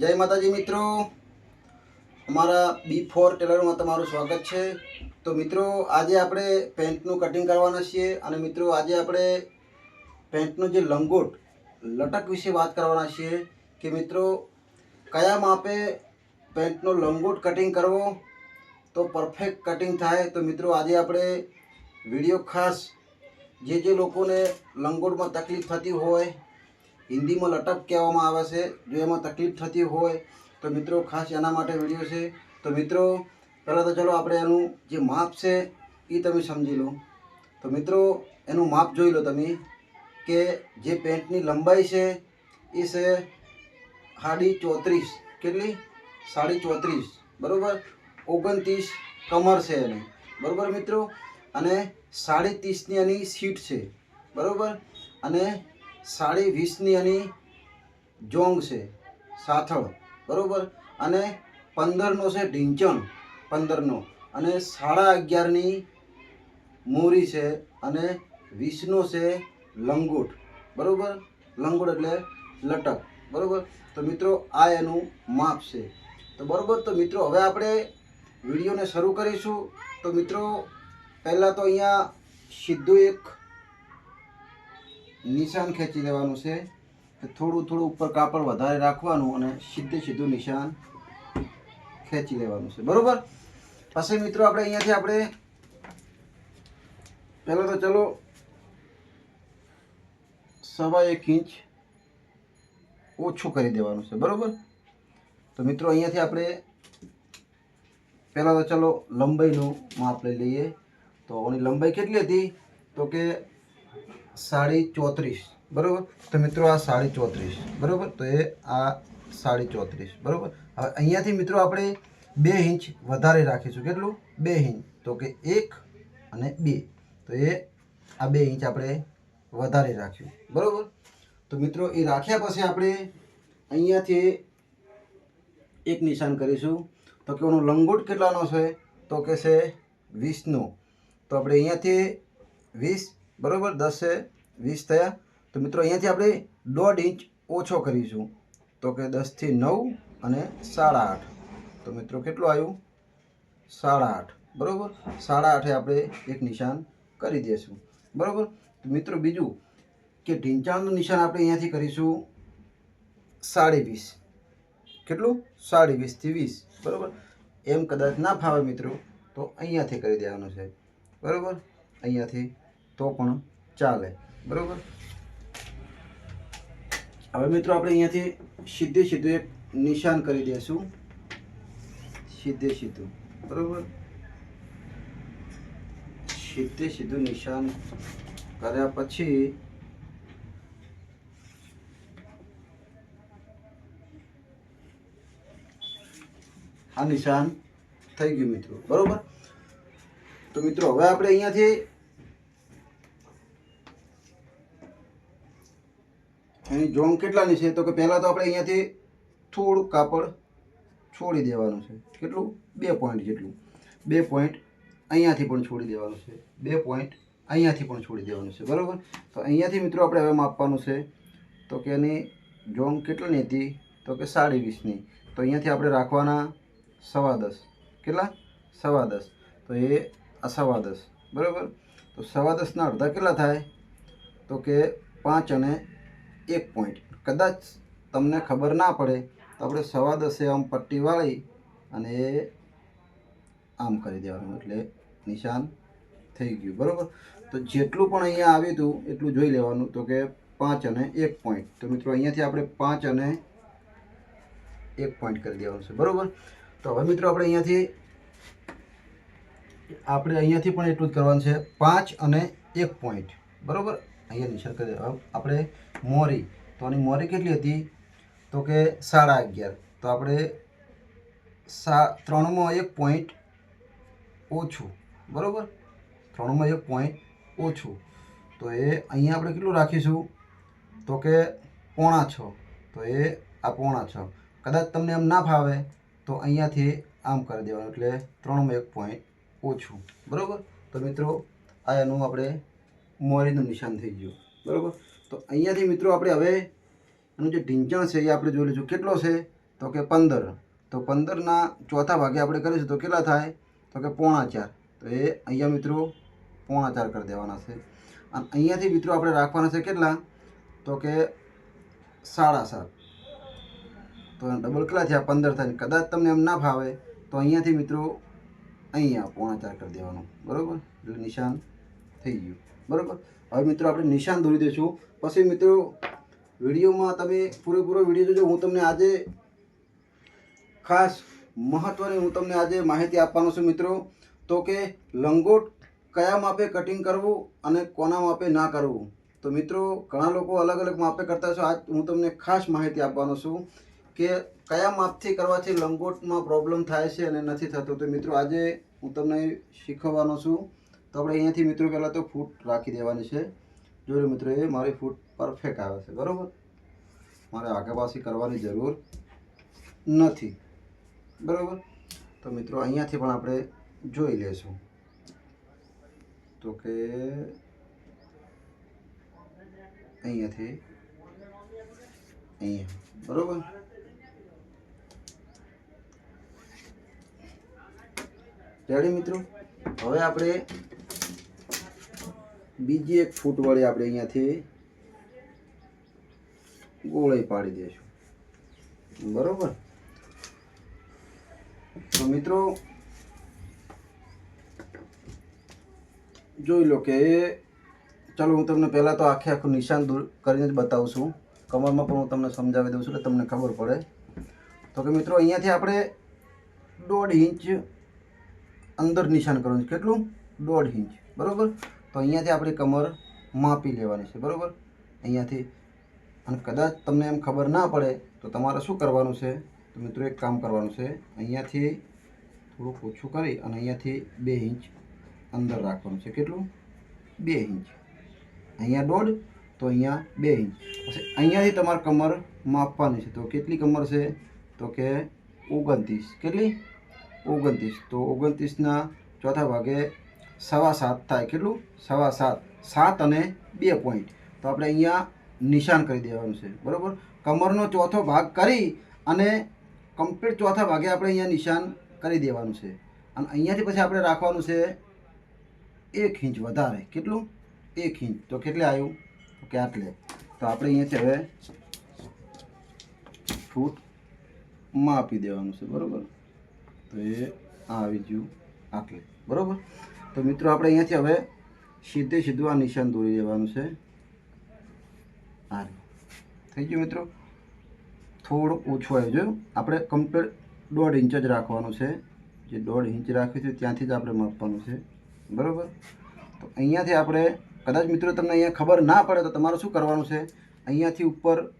જય માતાજી મિત્રો. અમારા બી ફોર ટેલરમાં તમારું સ્વાગત છે. તો મિત્રો, આજે આપણે પેન્ટનું કટિંગ કરવાના છીએ અને મિત્રો, આજે આપણે પેન્ટનો જે લંગોટ, લટક વિશે વાત કરવાના છીએ કે મિત્રો, કયા માપે પેન્ટનો લંગોટ કટિંગ કરવો? તો પરફેક્ટ કટિંગ થાય. તો મિત્રો, આજે આપણે વીડિયો ખાસ જે જે લોકોને લંગોટમાં તકલીફ થતી હોય હિન્દીમાં લટક કહેવામાં આવે છે. જો એમાં તકલીફ થતી હોય તો મિત્રો ખાસ એના માટે વીડિયો છે. તો મિત્રો, પહેલાં તો ચલો આપણે એનું જે માપ છે એ તમે સમજી લો. તો મિત્રો, એનું માપ જોઈ લો તમે કે જે પેન્ટની લંબાઈ છે એ છે સાડી ચોત્રીસ. કેટલી? સાડી ચોત્રીસ. બરાબર? ઓગણત્રીસ કમર છે એની. બરાબર મિત્રો? અને સાડી ત્રીસની એની સીટ છે. બરાબર? અને સાડી વીસની એની જોંગ છે, સાથળ, બરાબર? અને પંદરનો છે ઢીંચણ, પંદરનો. અને સાડા અગિયારની મોરી છે અને વીસનો છે લંગોટ, બરાબર? લંગોટ એટલે લટક, બરાબર? તો મિત્રો, આ એનું માપ છે. તો બરાબર, તો મિત્રો, હવે આપણે વિડીયોને શરૂ કરીશું. તો મિત્રો, પહેલાં તો અહીંયા સીધું એક નિશાન ખેંચી લેવાનું છે. થોડું થોડું ઉપર કાપડ વધારે રાખવાનું અને સીધે સીધું નિશાન ખેંચી લેવાનું છે. બરોબર? પછી મિત્રો આપણે અહીંયાથી આપણે પહેલાં તો ચલો, સવા એક ઇંચ ઓછું કરી દેવાનું છે. બરોબર? તો મિત્રો અહીંયાથી આપણે પહેલાં તો ચલો લંબાઈનું માપ લઈ લઈએ. તો આની લંબાઈ કેટલી હતી? તો કે સાડી ચોત્રીસ, બરાબર? તો મિત્રો આ સાડી ચોત્રીસ, બરાબર? તો એ આ સાડી ચોત્રીસ, બરાબર? હવે અહીંયાથી મિત્રો આપણે બે ઇંચ વધારે રાખીશું. કેટલું? બે ઇંચ. તો કે એક અને બે. તો એ આ બે ઇંચ આપણે વધારે રાખ્યું બરાબર? તો મિત્રો એ રાખ્યા પછી આપણે અહીંયાથી એક નિશાન કરીશું. તો કે એનો લંગોટ કેટલાનો છે? તો કે છે વીસનો. તો આપણે અહીંયાથી વીસ બરાબર? દસે વીસ થયા. તો મિત્રો, અહીંયાથી આપણે દોઢ ઇંચ ઓછો કરીશું. તો કે દસથી નવ અને સાડા આઠ. તો મિત્રો, કેટલું આવ્યું? સાડા આઠ. બરાબર? સાડા આઠે આપણે એક નિશાન કરી દઈશું બરાબર? તો મિત્રો, બીજું કે ઢીંચાણનું નિશાન આપણે અહીંયાથી કરીશું સાડી વીસ. કેટલું? સાડી વીસથી વીસ. બરાબર? એમ કદાચ ના ફાવે મિત્રો, તો અહીંયાથી કરી દેવાનું છે બરાબર? અહીંયાથી તો પણ ચાલે. બરાબર? હવે મિત્રો આપણે અહીંયાથી સીધે સીધું એક નિશાન કરી દઈશું. સીધે સીધું. બરાબર? સીધે સીધું નિશાન કર્યા પછી આ નિશાન થઈ ગયું મિત્રો. બરોબર? તો મિત્રો, હવે આપણે અહીંયાથી એની જોંગ કેટલાની છે? તો કે પહેલાં તો આપણે અહીંયાથી થોડું કાપડ છોડી દેવાનું છે. કેટલું? બે પોઈન્ટ જેટલું. બે પોઈન્ટ અહીંયાથી પણ છોડી દેવાનું છે. બે પોઈન્ટ અહીંયાથી પણ છોડી દેવાનું છે. બરાબર? તો અહીંયાથી મિત્રો આપણે હવે માપવાનું છે. તો કે એની જોંગ કેટલાની હતી? તો કે સાડી વીસની. તો અહીંયાથી આપણે રાખવાના સવા દસ. કેટલા? સવા દસ. તો એ આ સવા દસ. બરાબર? તો સવા દસના અડધા કેટલા થાય? તો કે પાંચ અને એક પોઈન્ટ કદાચ તમને ખબર ના પડે તો આપણે સવા દસે આમ પટ્ટી વાળી અને આમ કરી દેવાનું એટલે નિશાન થઈ ગયું, બરાબર? તો જેટલું પણ અહીંયા આવ્યું હતું, એટલું જોઈ લેવાનું. તો કે પાંચ અને એક પોઈન્ટ તો મિત્રો અહીંયાથી આપણે પાંચ અને એક પોઈન્ટ કરી દેવાનું છે, બરાબર? તો હવે મિત્રો આપણે અહીંયાથી આપણે અહીંયાથી પણ એટલું જ કરવાનું છે. પાંચ અને એક પોઈન્ટ બરાબર? અહીંયા નિશાન કરી દેવા આપણે મોરી. તો આની મોરી કેટલી હતી? તો કે સાડા અગિયાર. તો આપણે સા, ત્રણમાં એક પોઈન્ટ ઓછું. બરાબર? ત્રણમાં એક પોઈન્ટ ઓછું. તો એ અહીંયા આપણે કેટલું રાખીશું? તો કે પોણા છ. તો એ આ પોણા છ. કદાચ તમને એમ ના ફાવે, તો અહીંયાથી આમ કરી દેવાનું. એટલે ત્રણમાં એક પોઈન્ટ ઓછું. બરાબર? તો મિત્રો, આ એનું આપણે મોરીનું નિશાન થઈ ગયું. બરાબર? તો અહીંયાથી મિત્રો આપણે હવે એનું જે ઢીંચણ છે એ આપણે જોઈ લઈશું. કેટલો છે? તો કે પંદર. તો પંદરના ચોથા ભાગે આપણે કરીશું તો કેટલા થાય? તો કે પોણા ચાર. તો એ અહીંયા મિત્રો પોણા ચાર કરી દેવાના છે. અને અહીંયાથી મિત્રો આપણે રાખવાના છે કેટલા? તો કે સાડા સાત. તો ડબલ કેટલા થયા? પંદર થાય. કદાચ તમને એમ ના ફાવે તો અહીંયાથી મિત્રો અહીંયા પોણા ચાર કરી દેવાનું. બરાબર? એટલે નિશાન થઈ ગયું. બરાબર? હવે મિત્રો આપણે નિશાન દોરી દઈશું. પછી મિત્રો, વિડીયોમાં તમે પૂરેપૂરો વીડિયો જોજો. હું તમને આજે ખાસ મહત્ત્વની હું તમને આજે માહિતી આપવાનો છું મિત્રો. તો કે લંગોટ કયા માપે કટિંગ કરવું અને કોના માપે ના કરવું? તો મિત્રો, ઘણા લોકો અલગ અલગ માપે કરતા છો આજ હું તમને ખાસ માહિતી આપવાનો છું કે કયા માપથી કરવાથી લંગોટમાં પ્રોબ્લેમ થાય છે અને નથી થતો. તો મિત્રો, આજે હું તમને શીખવવાનો છું તો આપણે અહીંયાથી મિત્રો પહેલાં તો ફૂટ રાખી દેવાની છે. જોયું મિત્રો, એ મારી ફૂટ પરફેક્ટ આવે છે, બરાબર? મારે આગળ કરવાની જરૂર નથી, બરાબર? તો મિત્રો, અહીંયાથી પણ આપણે જોઈ લેશું તો કે અહીંયાથી, અહીંયા, બરાબર? રેડી મિત્રો? હવે આપણે બીજી એક ફૂટ વડે આપણે અહીંયાથી ગોળે પાડી દઈશું. બરોબર? તો મિત્રો, જોઈ લો કે ચાલો હું તમને પહેલાં તો આખે આખું નિશાન દૂર કરીને જ બતાવું છું. કમરમાં પણ હું તમને સમજાવી દઉં છું એટલે તમને ખબર પડે. તો કે મિત્રો, અહીંયાથી આપણે દોઢ ઇંચ અંદર નિશાન કરવાનું છે. કેટલું? દોઢ ઇંચ. બરાબર? તો અહીંયાથી આપણી કમર માપી લેવાની છે, બરાબર? અહીંયાથી, અને કદાચ તમને એમ ખબર ના પડે, તો તમારે શું કરવાનું છે? તો મિત્રો એક કામ કરવાનું છે, અહીંયાથી થોડુંક ઓછું કરી અને અહીંયાથી બે ઇંચ અંદર રાખવાનું છે. કેટલું? બે ઇંચ. અહીંયા દોઢ, તો અહીંયા બે ઇંચ. પછી અહીંયાથી તમારે કમર માપવાની છે. તો કેટલી કમર છે? તો કે ઓગણત્રીસ. કેટલી? ઓગણત્રીસ. તો ઓગણત્રીસના ચોથા ભાગે સવા સાત થાય. કેટલું? સવા સાત. સાત અને બે પોઈન્ટ તો આપણે અહીંયા નિશાન કરી દેવાનું છે. બરાબર? કમરનો ચોથો ભાગ કરી અને કમ્પ્લીટ ચોથા ભાગે આપણે અહીંયા નિશાન કરી દેવાનું છે. અને અહીંયાથી પછી આપણે રાખવાનું છે એક ઇંચ વધારે. કેટલું? એક ઇંચ. તો કેટલે આવ્યું? કે આટલે. તો આપણે અહીંયાથી હવે ફૂટ માપી દેવાનું છે. બરાબર? તો એ આવી ગયું આટલે. બરાબર? તો મિત્રો, આપણે અહીંયાથી હવે સીધે સીધું આ નિશાન દોરી દેવાનું છે. આ. થઈ ગયું મિત્રો? થોડું ઓછું આવ્યું જોયું આપણે કમ્પ્લીટ દોઢ ઇંચ જ રાખવાનું છે. જે દોઢ ઇંચ રાખ્યું છે, ત્યાંથી જ આપણે માપવાનું છે. બરાબર? તો અહીંયાથી આપણે, કદાચ મિત્રો તમને અહીંયા ખબર ના પડે તો તમારે શું કરવાનું છે? અહીંયાથી ઉપર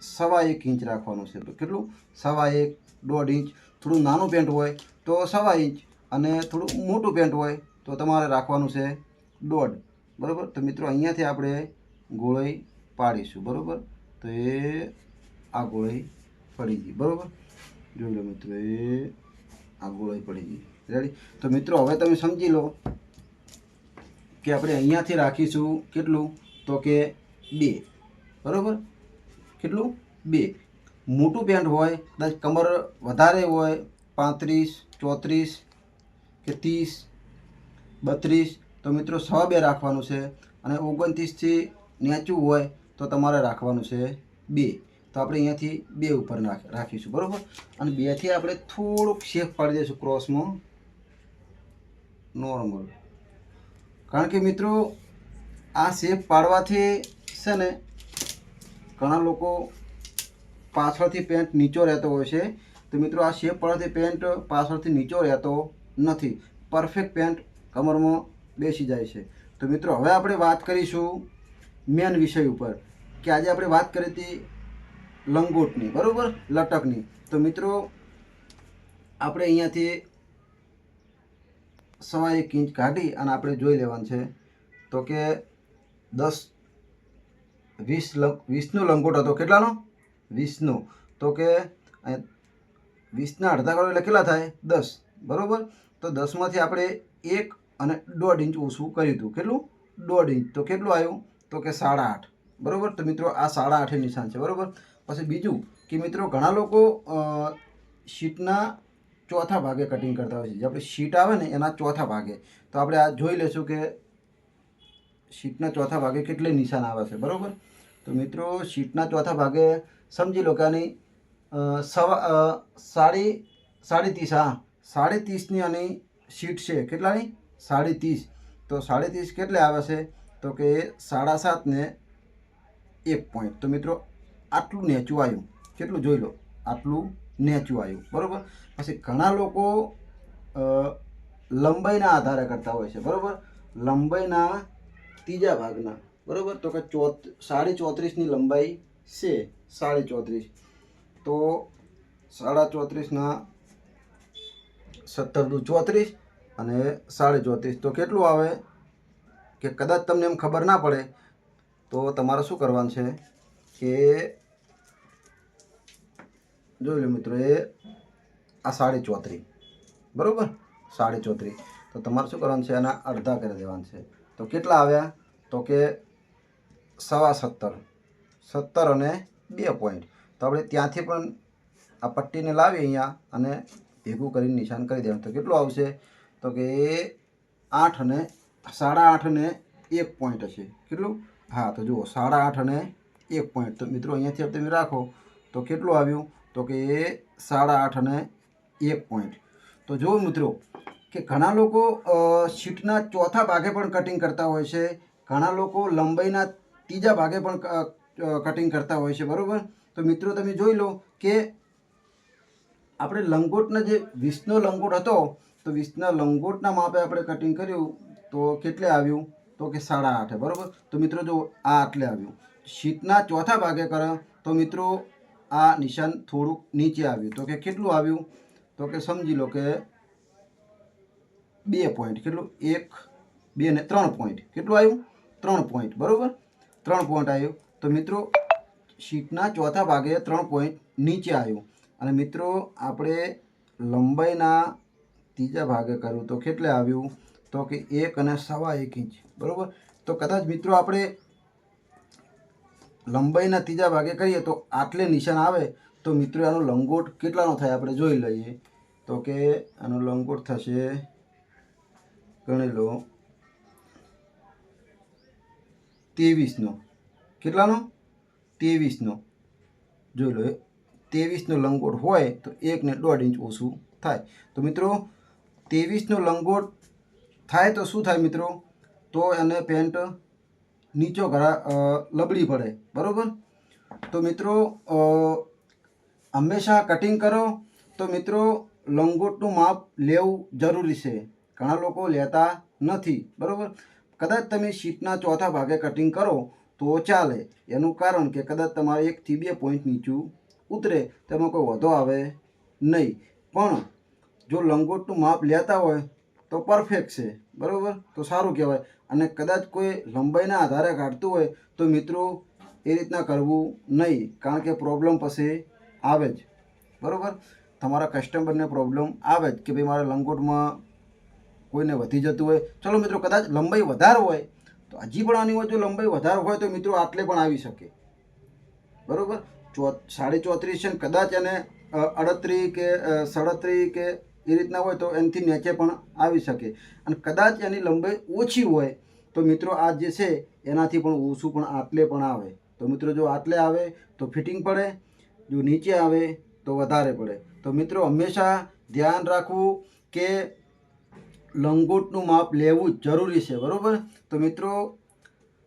સવા એક ઇંચ રાખવાનું છે. તો કેટલું? સવા એક, દોઢ ઇંચ થોડું નાનું પેન્ટ હોય તો સવા ઇંચ અને થોડું મોટું પેન્ટ હોય તો તમારે રાખવાનું છે દોઢ. બરાબર? તો મિત્રો અહીંયાથી આપણે ગોળાઈ પાડીશું. બરાબર? તો એ આ ગોળાઈ પડી ગઈ. બરાબર? જોઈ લો મિત્રો, એ આ ગોળાઈ પડી ગઈ. રેડી તો મિત્રો, હવે તમે સમજી લો કે આપણે અહીંયાથી રાખીશું કેટલું? તો કે બે. બરાબર? કેટલું? બે. મોટું પેન્ટ હોય, કદાચ કમર વધારે હોય, પાંત્રીસ, ચોત્રીસ કે ત્રીસ, બત્રીસ, તો મિત્રો સો બે રાખવાનું છે. અને ઓગણત્રીસથી નેચું હોય તો તમારે રાખવાનું છે બે. તો આપણે અહીંયાથી બે ઉપર રાખીશું, બરાબર? અને બેથી આપણે થોડુંક શેફ પાડી દઈશું ક્રોસમાં નોર્મલ કારણ કે મિત્રો, આ શેપ પાડવાથી છે ને, ઘણા લોકો પાછળથી પેન્ટ નીચો રહેતો હોય છે. તો મિત્રો, આ શેપ પાડવાથી પેન્ટ પાછળથી નીચો રહેતો નથી. પરફેક્ટ પેન્ટ કમરમાં બેસી જાય છે. તો મિત્રો, હવે આપણે વાત કરીશું મેન વિષય ઉપર, કે આજે આપણે વાત કરી હતી લંગોટની, બરાબર? લટકની. તો મિત્રો, આપણે અહીંયાથી સવા એક ઇંચ કાઢી અને આપણે જોઈ લેવાનું છે. તો કે દસ, વીસ વીસનો લંગોટ હતો. કેટલાનો? વીસનો. તો કે વીસના અડધા કરો એટલે કેટલા થાય, દસ. બરાબર? તો દસમાંથી આપણે એક અને દોઢ ઇંચ ઓછું કર્યું હતું કેટલું? દોઢ ઇંચ. તો કેટલું આવ્યું? તો કે સાડા આઠ. બરાબર? તો મિત્રો આ સાડા આઠે નિશાન છે. બરાબર? પછી બીજું કે મિત્રો ઘણા લોકો શીટના ચોથા ભાગે કટિંગ કરતા હોય છે. જે આપણે શીટ આવે ને, એના ચોથા ભાગે. તો આપણે આ જોઈ લેશું કે શીટના ચોથા ભાગે કેટલે નિશાન આવે છે. બરાબર? તો મિત્રો શીટના ચોથા ભાગે સમજી લો કે આની સવા સાડી સાડી ત્રીસ, હા. સાડી ત્રીસની આની શીટ છે. કેટલાની? સાડી ત્રીસ તો સાડી ત્રીસ કેટલે આવે છે? તો કે સાડા સાત ને એક પોઈન્ટ તો મિત્રો, આટલું નેચું આવ્યું. કેટલું જોઈ લો. આટલું નેચું આવ્યું. બરાબર? પછી ઘણા લોકો લંબાઈના આધારે કરતા હોય છે. બરાબર? લંબાઈના ત્રીજા ભાગના. બરાબર? તો કે ચોત, સાડી ચોત્રીસની લંબાઈ છે. સાડી ચોત્રીસ. તો સાડા ચોત્રીસના સત્તર દુ ચોત્રીસ અને સાડી ચોત્રીસ. તો કેટલું આવે? કે કદાચ તમને એમ ખબર ના પડે, તો તમારે શું કરવાનું છે કે જોઈ લો મિત્રો, એ આ સાડી ચોત્રીસ. બરાબર? સાડી ચોત્રીસ. તો તમારે શું કરવાનું છે? એના અડધા કરી દેવાના છે. તો કેટલા આવ્યા? તો કે સવા સત્તર. સત્તર અને બે પોઈન્ટ. તો આપણે ત્યાંથી પણ આ પટ્ટીને લાવી અહીંયા અને ભેગું કરીને નિશાન કરી દેવાનું. તો કેટલું આવશે? તો કે આઠ અને સાડા આઠ અને એક પોઈન્ટ હશે. કેટલું? હા, તો જુઓ, સાડા આઠ અને એક પોઈન્ટ તો મિત્રો, અહીંયાથી તમે રાખો, તો કેટલું આવ્યું? તો કે સાડા આઠ અને એક પોઈન્ટ તો જુઓ મિત્રો, કે ઘણા લોકો શીટના ચોથા ભાગે પણ કટિંગ કરતા હોય છે. ઘણા લોકો લંબાઈના ત્રીજા ભાગે પણ કટિંગ કરતા હોય છે. બરાબર? તો મિત્રો, તમે જોઈ લો કે આપણે લંગોટના જે વીસનો લંગોટ હતો, તો વીસના લંગોટના માપે આપણે કટિંગ કર્યું, તો કેટલે આવ્યું? તો કે સાડા આઠે, બરાબર? તો મિત્રો જો આ આટલે આવ્યું. શીટના ચોથા ભાગે કરે, તો મિત્રો આ નિશાન થોડુંક નીચે આવ્યું. તો કે કેટલું આવ્યું? તો કે સમજી લો કે બે પોઈન્ટ કેટલું? એક, બે ને ત્રણ પોઈન્ટ કેટલું આવ્યું? ત્રણ પોઈન્ટ બરાબર? ત્રણ પોઈન્ટ આવ્યું. તો મિત્રો, શીટના ચોથા ભાગે ત્રણ પોઈન્ટ નીચે આવ્યું. અને મિત્રો, આપણે લંબાઈના ત્રીજા ભાગે કર્યું તો કેટલે આવ્યું? તો કે એક અને સવા એક ઇંચ. બરાબર? તો કદાચ મિત્રો આપણે લંબાઈના ત્રીજા ભાગે કરીએ તો આટલે નિશાન આવે, તો મિત્રો આનો લંગોટ કેટલાનો થાય આપણે જોઈ લઈએ. તો કે આનો લંગોટ થશે, ગણી લો, ત્રેવીસનો. કેટલાનો? ત્રેવીસનો. જોઈ લો ત્રેવીસનો લંગોટ હોય તો એકને દોઢ ઇંચ ઓછું થાય. તો મિત્રો, ત્રેવીસનો લંગોટ થાય તો શું થાય મિત્રો? તો એને પેન્ટ નીચો ઘરા લબડી પડે. બરાબર? તો મિત્રો હંમેશા કટિંગ કરો. તો મિત્રો, લંગોટનું માપ લેવું જરૂરી છે. ઘણા લોકો લેતા નથી. બરાબર? કદાચ તમે શીટના ચોથા ભાગે કટિંગ કરો તો ચાલે. એનું કારણ કે કદાચ તમારે એકથી બે પોઈન્ટ નીચું ઉતરે, તેમાં કોઈ વધો આવે નહીં. પણ જો લંગોટનું માપ લેતા હોય, તો પરફેક્ટ છે. બરાબર? તો સારું કહેવાય. અને કદાચ કોઈ લંબાઈના આધારે કાઢતું હોય, તો મિત્રો, એ રીતના કરવું નહીં, કારણ કે પ્રોબ્લેમ પછી આવે જ. બરાબર? તમારા કસ્ટમરને પ્રોબ્લેમ આવે જ કે ભાઈ મારા લંગોટમાં કોઈને વધી જતું હોય. ચલો મિત્રો, કદાચ લંબાઈ વધારે હોય, તો હજી પણ આની હોય, જો લંબાઈ વધારે હોય, તો મિત્રો આટલે પણ આવી શકે. બરાબર? ચો સાડી ચોત્રીસ છે ને કદાચ એને અડત્રી કે અ, કે એ રીતના હોય તો એનાથી નીચે પણ આવી શકે. અને કદાચ એની લંબાઈ ઓછી હોય તો મિત્રો આ જે છે એનાથી પણ ઓછું પણ આટલે પણ આવે. તો મિત્રો જો આટલે આવે તો ફિટિંગ પડે જો નીચે આવે તો વધારે પડે. તો મિત્રો હંમેશા ધ્યાન રાખવું કે લંગોટનું માપ લેવું જરૂરી છે બરાબર? તો મિત્રો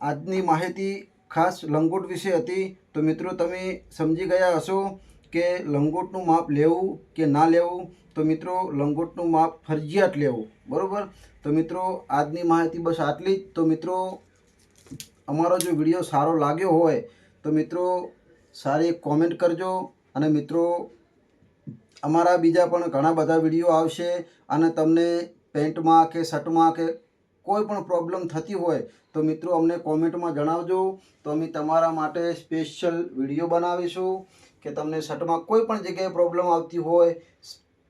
આજની માહિતી ખાસ લંગોટ વિશે હતી. તો મિત્રો, તમે સમજી ગયા હશો કે લંગોટનું માપ લેવું કે ના લેવું? તો મિત્રો, લંગોટનું માપ ફરજિયાત લેવું. બરાબર? તો મિત્રો, આજની માહિતી બસ આટલી જ. તો મિત્રો, અમારો જો વીડિયો સારો લાગ્યો હોય, તો મિત્રો, સારી કોમેન્ટ કરજો. અને મિત્રો, અમારા બીજા પણ ઘણા બધા વીડિયો આવશે. અને તમને પેન્ટમાં કે શર્ટમાં કે કોઈ પણ પ્રોબ્લેમ થતી હોય તો મિત્રો અમને કોમેન્ટમાં જણાવજો. તો અમે તમારા માટે સ્પેશિયલ વીડિયો બનાવીશું કે તમને શર્ટમાં કોઈ પણ જગ્યાએ પ્રોબ્લેમ આવતી હોય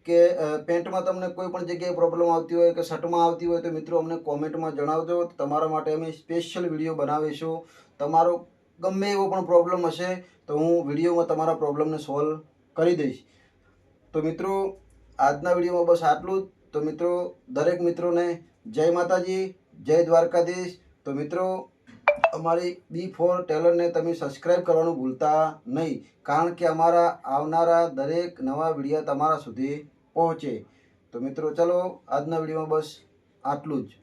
કે પેન્ટમાં તમને કોઈ પણ જગ્યાએ પ્રોબ્લેમ આવતી હોય કે શર્ટમાં આવતી હોય તો મિત્રો અમને કોમેન્ટમાં જણાવજો. તમારા માટે અમે સ્પેશિયલ વીડિયો બનાવીશું. તમારો ગમે એવો પણ પ્રોબ્લેમ હશે તો હું વિડીયોમાં તમારા પ્રોબ્લેમને સોલ્વ કરી દઈશ. તો મિત્રો, આજના વિડીયોમાં બસ આટલું જ. તો મિત્રો, દરેક મિત્રોને જય માતાજી, જય દ્વારકાધીશ. તો મિત્રો, અમારી બી ફોર ટેલરને તમે સબસ્ક્રાઈબ કરવાનું ભૂલતા નહીં, કારણ કે અમારા આવનારા દરેક નવા વીડિયો તમારા સુધી પહોંચે. તો મિત્રો, ચલો આજના વિડીયોમાં બસ આટલું જ.